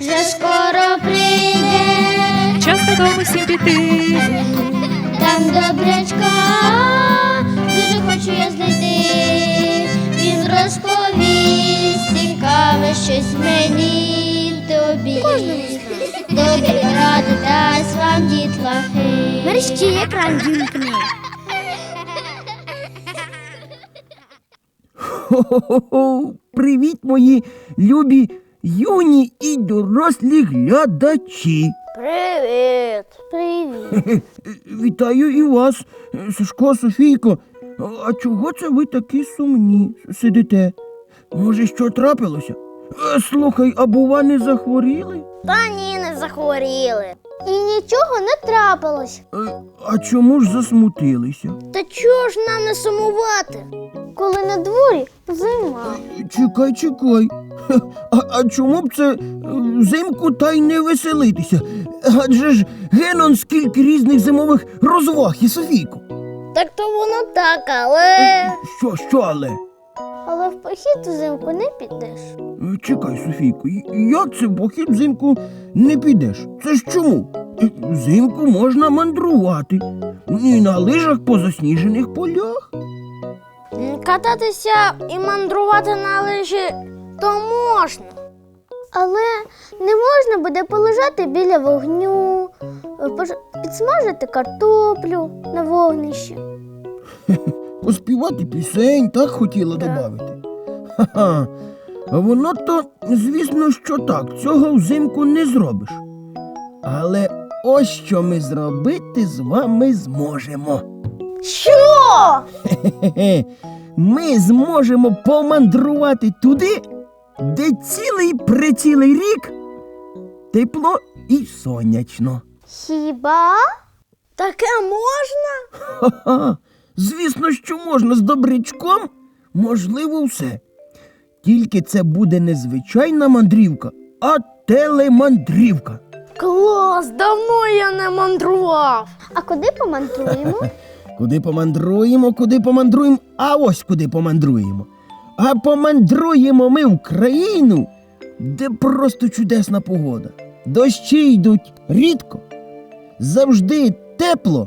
вже скоро прийде, Час додому всім піти. там добрячка, дуже хочу я знайти. Він розповість цікаве щось мені й тобі. Добрі ради дасть вам дітлахи. Мерщі екран вімкни. Хо-хо-хо! Привіт, мої любі юні і дорослі глядачі. Привіт. Привіт. Вітаю і вас, Сашко, Софійко. А чого це ви такі сумні сидите? Може, що трапилося? Е, Слухай, а бува не захворіли? Та ні, не захворіли. І нічого не трапилось. Е, А чому ж засмутилися? Та чого ж нам не сумувати? Коли на дворі зима. Чекай, чекай. А, а чому б це е, взимку та й не веселитися? Адже ж генон скільки різних зимових розваг і Софійко. Так то воно так, але. Що, що але? Але в похід взимку не підеш. Е, Чекай, Софійко, і- як це в похід взимку не підеш? Це ж чому? Е, Взимку можна мандрувати. І на лижах по засніжених полях. Кататися і мандрувати на лижі то можна. Але не можна буде полежати біля вогню, підсмажити картоплю на вогнищі. Поспівати пісень, так хотіла додати. Воно то, звісно, що так, цього взимку не зробиш. Але ось що ми зробити з вами зможемо. Що? Хе-хе. Ми зможемо помандрувати туди, де цілий прицілий рік тепло і сонячно. Хіба? Таке можна? Ха-ха. Звісно, що можна з добрячком, можливо, все. Тільки це буде не звичайна мандрівка, а телемандрівка. Клас, давно я не мандрував. А куди помандруємо? Куди помандруємо, куди помандруємо, а ось куди помандруємо. А помандруємо ми в країну, де просто чудесна погода. Дощі йдуть рідко, завжди тепло.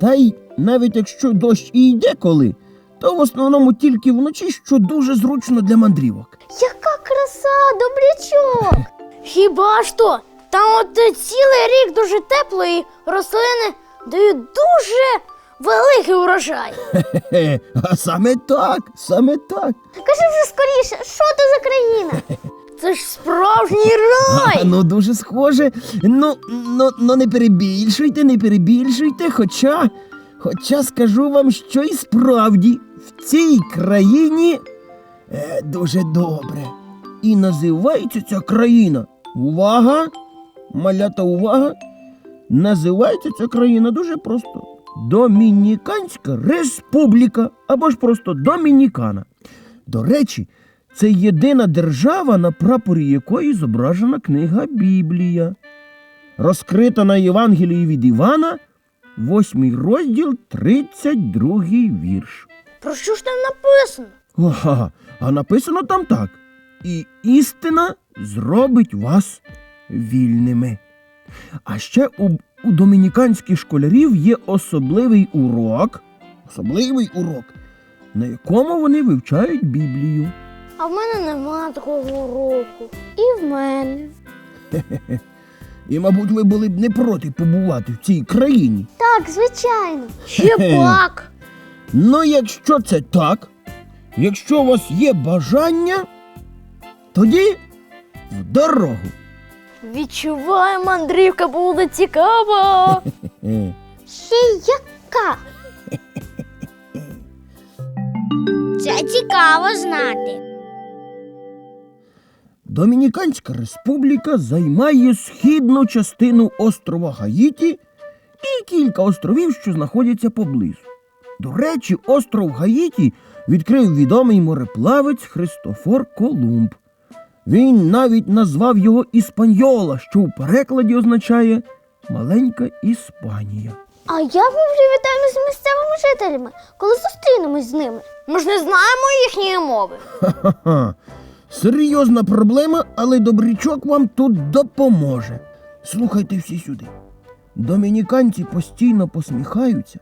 Та й навіть якщо дощ і йде коли, то в основному тільки вночі, що дуже зручно для мандрівок. Яка краса, добрячок! Хіба ж то? Там от цілий рік дуже тепло і рослини дають дуже великий урожай. Хе-хе, а саме так, саме так. Кажи вже скоріше, що це за країна? Це ж справжній А, рай! ну дуже схоже. Ну, ну, ну не перебільшуйте, не перебільшуйте. Хоча, хоча скажу вам, що і справді цій країні е, дуже добре. І називається ця країна. Увага! Малята увага! Називається ця країна дуже просто. Домініканська Республіка або ж просто Домінікана. До речі, це єдина держава, на прапорі якої зображена книга Біблія. Розкрита на Євангелії від Івана, восьмий розділ, 32 вірш. Про що ж там написано? Ага, а написано там так. І істина зробить вас вільними. А ще у, у домініканських школярів є особливий урок, особливий урок, на якому вони вивчають Біблію. А в мене нема такого уроку. І в мене. І, мабуть, ви були б не проти побувати в цій країні. Так, звичайно. Ще пак. Ну, якщо це так, якщо у вас є бажання, тоді в дорогу. Відчуваю, мандрівка буде цікава. Ще яка? Це цікаво знати. Домініканська республіка займає східну частину острова Гаїті і кілька островів, що знаходяться поблизу. До речі, остров Гаїті відкрив відомий мореплавець Христофор Колумб. Він навіть назвав його Іспаньола, що в перекладі означає маленька Іспанія. А як ми привітаємося з місцевими жителями, коли зустрінемось з ними? Ми ж не знаємо їхньої мови. Ха-ха. Серйозна проблема, але добрячок вам тут допоможе. Слухайте всі сюди. Домініканці постійно посміхаються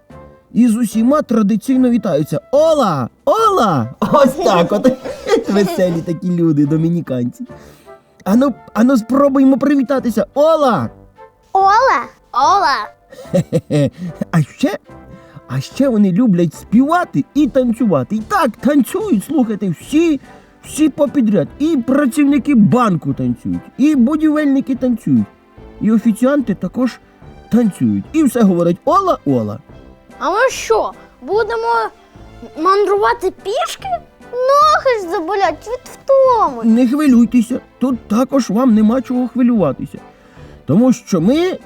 і з усіма традиційно вітаються. Ола! Ола! Ось так от. Веселі такі люди, домініканці. Ану, ану спробуємо привітатися. Ола! Ола! Ола! А ще, а ще вони люблять співати і танцювати. І так танцюють, слухайте, всі, всі попідряд. І працівники банку танцюють, і будівельники танцюють, і офіціанти також танцюють. І все говорять Ола, Ола. А ми що, будемо мандрувати пішки? Ноги ж заболять від втоми. Не хвилюйтеся, тут також вам нема чого хвилюватися. Тому що ми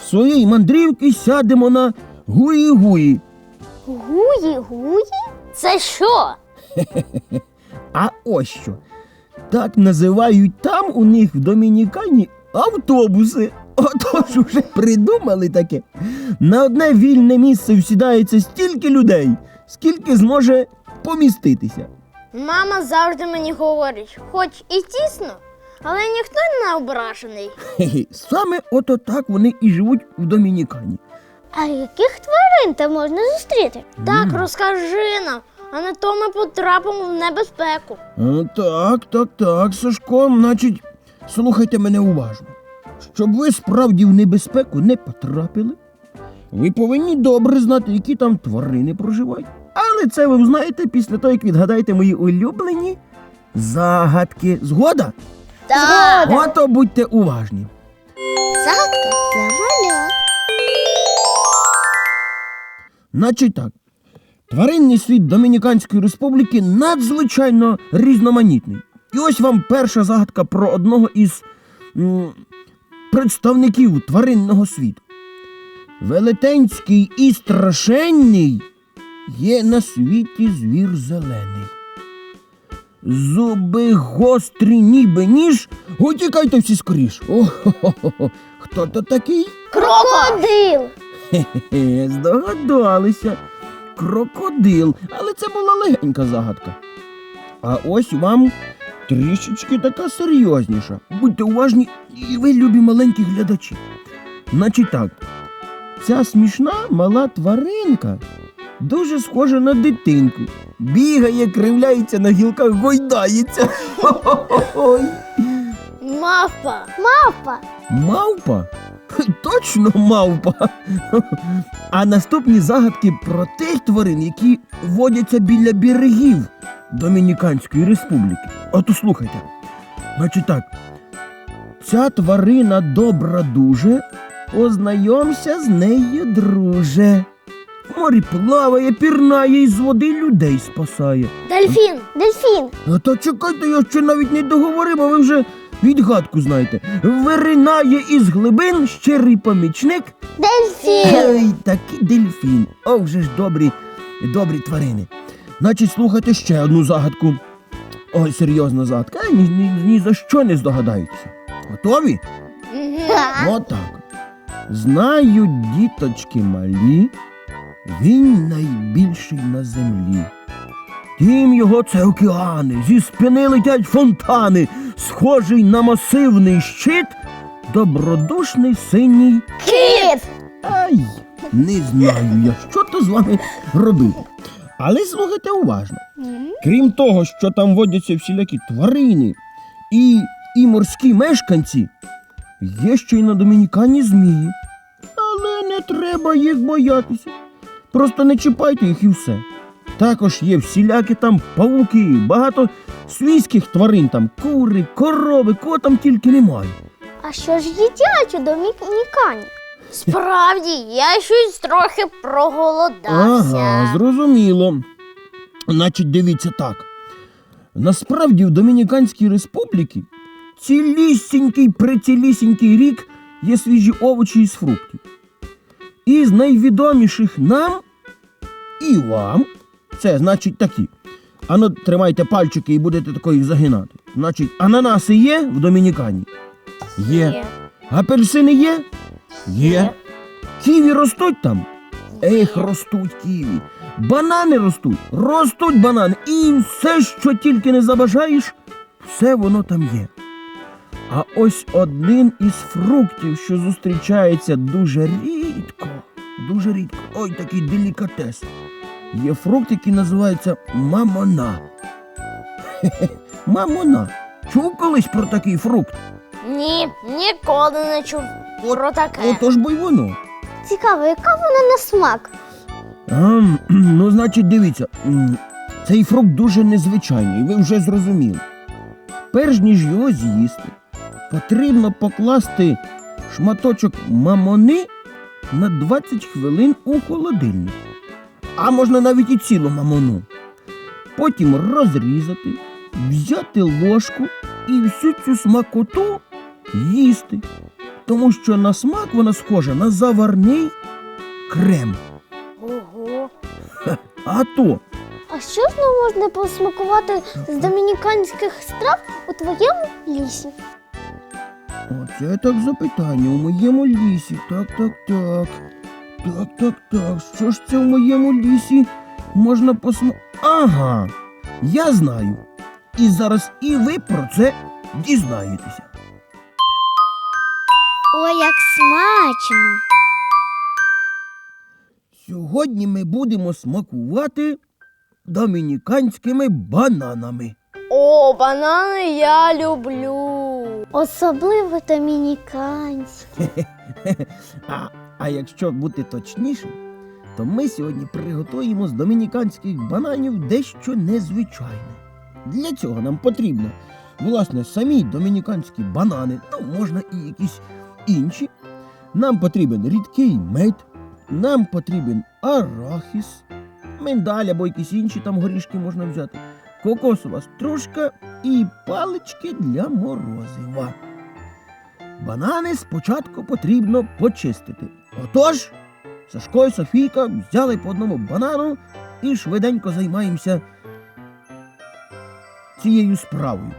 в своїй мандрівці сядемо на гуї-гуї. Гуї, гуї? Це що? А ось що. Так називають там у них в Домінікані автобуси. Отож уже придумали таке. На одне вільне місце всідається стільки людей, скільки зможе поміститися. Мама завжди мені говорить, хоч і тісно, але ніхто не ображений. Хе-хе. Саме ото так вони і живуть в Домінікані. А яких тварин там можна зустріти? Так, розкажи нам, а не то ми потрапимо в небезпеку. А, так, так, так, Сашко, значить, слухайте мене уважно. Щоб ви справді в небезпеку не потрапили, ви повинні добре знати, які там тварини проживають. Але це ви знаєте після того, як відгадаєте мої улюблені загадки. Згода? Так. Ото будьте уважні. Загадка для маля. Значить так. Тваринний світ Домініканської республіки надзвичайно різноманітний. І ось вам перша загадка про одного із м, представників тваринного світу. Велетенський і страшенний є на світі звір зелений. Зуби гострі, ніби ніж. Утікайте всі скоріш. О-хо-хо-хо. Хто то такий? Крокодил. Хе-хе, здогадалися. Крокодил. Але це була легенька загадка. А ось вам трішечки така серйозніша. Будьте уважні, і ви, любі маленькі глядачі. Значить так, ця смішна мала тваринка дуже схожа на дитинку. Бігає, кривляється на гілках, гойдається. Хо-хо-хо-хой. Мавпа. Мавпа. Мавпа? Точно мавпа. А наступні загадки про тих тварин, які водяться біля берегів Домініканської республіки. Ото слухайте. Значить так. Ця тварина добра дуже, ознайомся з нею, друже. В морі плаває, пірнає і з води людей спасає. Дельфін. Дельфін. А то чекайте, я ще навіть не договорив, а ви вже відгадку знаєте. Виринає із глибин щирий помічник. Дельфін. Ей, такий дельфін. О, вже ж добрі, добрі тварини. Значить, слухайте ще одну загадку. Ой, серйозна загадка. Ні, ні, ні за що не здогадаються. Готові? Отак. Знають діточки малі, він найбільший на землі. Тім його це океани, зі спини летять фонтани, схожий на масивний щит, добродушний синій. Кіт. Ай, не знаю я, що то з вами робити. Але слухайте уважно. Крім того, що там водяться всілякі тварини і, і морські мешканці, є ще й на Домінікані змії. Але не треба їх боятися. Просто не чіпайте їх і все. Також є всілякі там павуки, багато свійських тварин, там кури, корови, кого там тільки немає. А що ж їдять у Домінікані? Справді, я щось трохи проголодався. Ага, зрозуміло. Значить, дивіться так. Насправді в Домініканській республіці цілісінький прицілісінький рік є свіжі овочі із фруктів. Із найвідоміших нам і вам, це значить такі. Ану, тримайте пальчики і будете тако їх загинати. Значить, ананаси є в Домінікані? Є. Апельсини є? Є. Ківі ростуть там? Ех, ростуть ківі. Банани ростуть, ростуть банани. І все, що тільки не забажаєш, все воно там є. А ось один із фруктів, що зустрічається дуже рідко, дуже рідко, ой, такий делікатес. Є фрукт, який називається мамона. Хе-хе, Мамона. Чув колись про такий фрукт? Ні, ніколи не чув про таке. Отож бо й воно. Цікаво, яка вона на смак? Ам, ну, значить, дивіться, м, цей фрукт дуже незвичайний, ви вже зрозуміли. Перш ніж його з'їсти, потрібно покласти шматочок мамони на 20 хвилин у холодильник. А можна навіть і цілу мамону. Потім розрізати, взяти ложку і всю цю смакоту їсти. Тому що на смак вона схожа на заварний крем. Ого. А то А що ж не можна посмакувати з домініканських страв у твоєму лісі? Оце так запитання у моєму лісі. Так, так, так. Так, так, так. Що ж це в моєму лісі можна посма. Ага, я знаю. І зараз і ви про це дізнаєтеся. Ой, як смачно! Сьогодні ми будемо смакувати домініканськими бананами. О, банани я люблю. Особливо домініканські. А, а якщо бути точнішим, то ми сьогодні приготуємо з домініканських бананів дещо незвичайне. Для цього нам потрібно, власне, самі домініканські банани, ну, можна і якісь інші. Нам потрібен рідкий мед, нам потрібен арахіс, миндаль або якісь інші там горішки можна взяти, кокосова стружка і палички для морозива. Банани спочатку потрібно почистити. Отож, Сашко і Софійка взяли по одному банану і швиденько займаємося цією справою.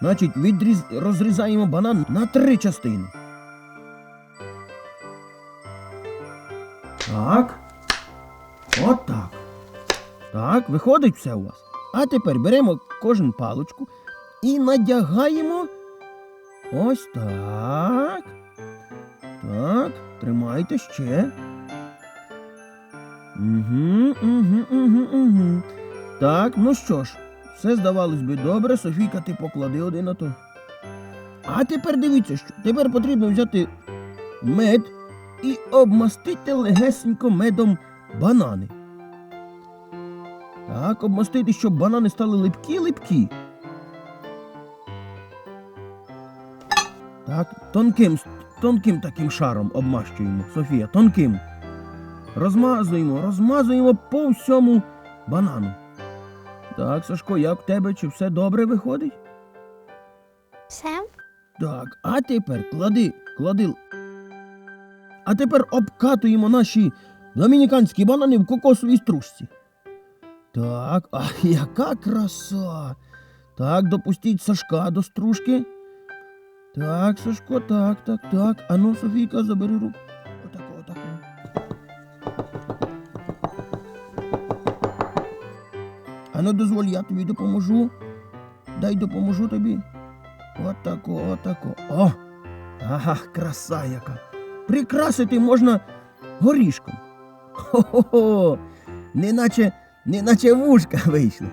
Значить, відріз... розрізаємо банан на три частини. Так. Отак. Так, виходить все у вас. А тепер беремо кожен паличку і надягаємо. Ось так. Так, тримайте ще. Угу, угу, угу, угу. Так, ну що ж, все здавалось би добре, Софійка, ти поклади один на то. А тепер дивіться, що тепер потрібно взяти мед і обмастити легесенько медом банани. Так, обмастити, щоб банани стали липкі-липкі. Так, тонким, тонким таким шаром обмащуємо, Софія, тонким. Розмазуємо, розмазуємо по всьому банану. Так, Сашко, як в тебе чи все добре виходить? Все? Так, а тепер клади, клади. А тепер обкатуємо наші домініканські банани в кокосовій стружці. Так, а яка краса. Так, допустіть Сашка до стружки. Так, Сашко, так, так, так. Ану, Софійка, забери руку. Ану, дозволь, я тобі допоможу. Дай допоможу тобі. Отако, отако. О! Ага, краса яка. Прикрасити можна горішком. Хо-хо-хо! Неначе, неначе вушка вийшли.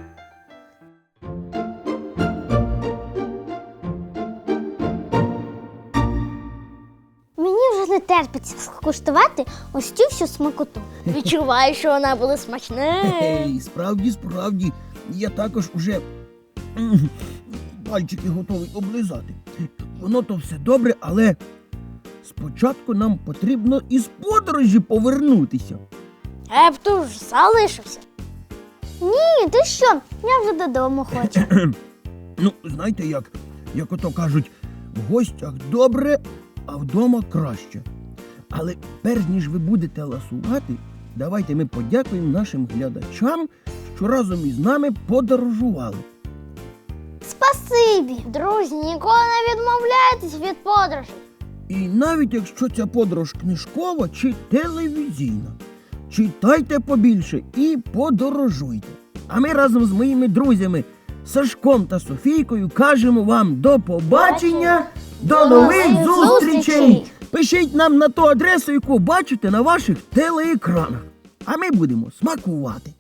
Терпиться скуштувати ось цю всю смакоту. Відчуваю, що вона буде смачна. Ей, справді, справді, я також уже пальчики готовий облизати. Воно то все добре, але спочатку нам потрібно із подорожі повернутися. Епто ж залишився. Ні, ти що? Я вже додому хочу. Ну, знаєте як, як ото кажуть, в гостях добре, а вдома краще. Але перш ніж ви будете ласувати, давайте ми подякуємо нашим глядачам, що разом із нами подорожували. Спасибі. Друзі, ніколи не відмовляйтесь від подорожей. І навіть якщо ця подорож книжкова чи телевізійна, читайте побільше і подорожуйте. А ми разом з моїми друзями Сашком та Софійкою кажемо вам до побачення, до нових нових зустрічей! Пишіть нам на ту адресу, яку бачите на ваших телеекранах. А ми будемо смакувати.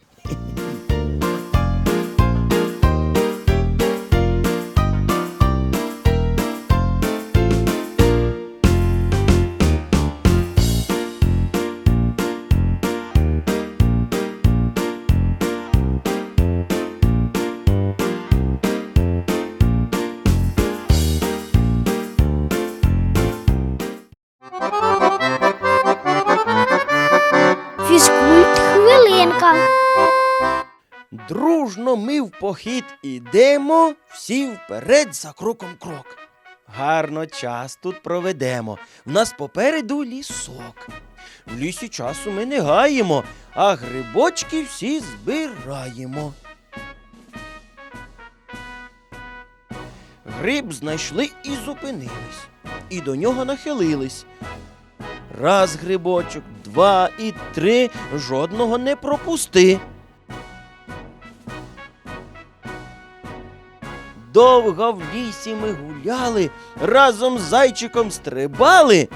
Дружно ми в похід ідемо, всі вперед за кроком крок. Гарно час тут проведемо. В нас попереду лісок. В лісі часу ми не гаємо, а грибочки всі збираємо. Гриб знайшли і зупинились, і до нього нахилились. Раз грибочок, два і три, жодного не пропусти. Довго в лісі ми гуляли, разом з зайчиком стрибали.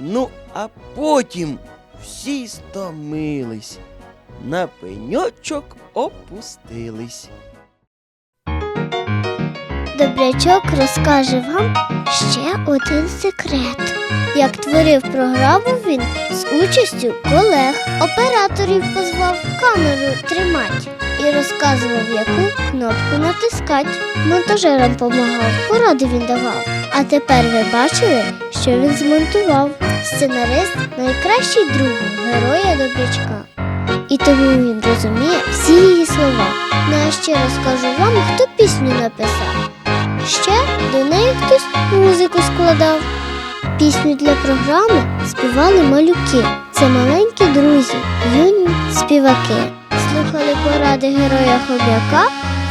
Ну, а потім всі стомились, на пеньочок опустились. Добрячок розкаже вам ще один секрет. Як творив програму він з участю колег, операторів позвав камеру тримать і розказував, яку кнопку натискать. Монтажерам помагав, поради він давав. А тепер ви бачили, що він змонтував. Сценарист найкращий друг героя добрячка. І тому він розуміє всі її слова. Ну а ще розкажу вам, хто пісню написав. Ще до неї хтось музику складав. Пісню для програми співали малюки. Це маленькі друзі, юні співаки. Слухали поради героя хобяка,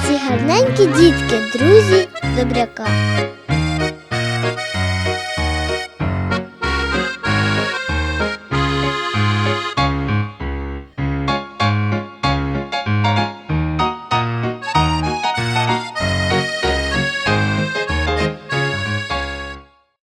ці гарненькі дітки, друзі добряка.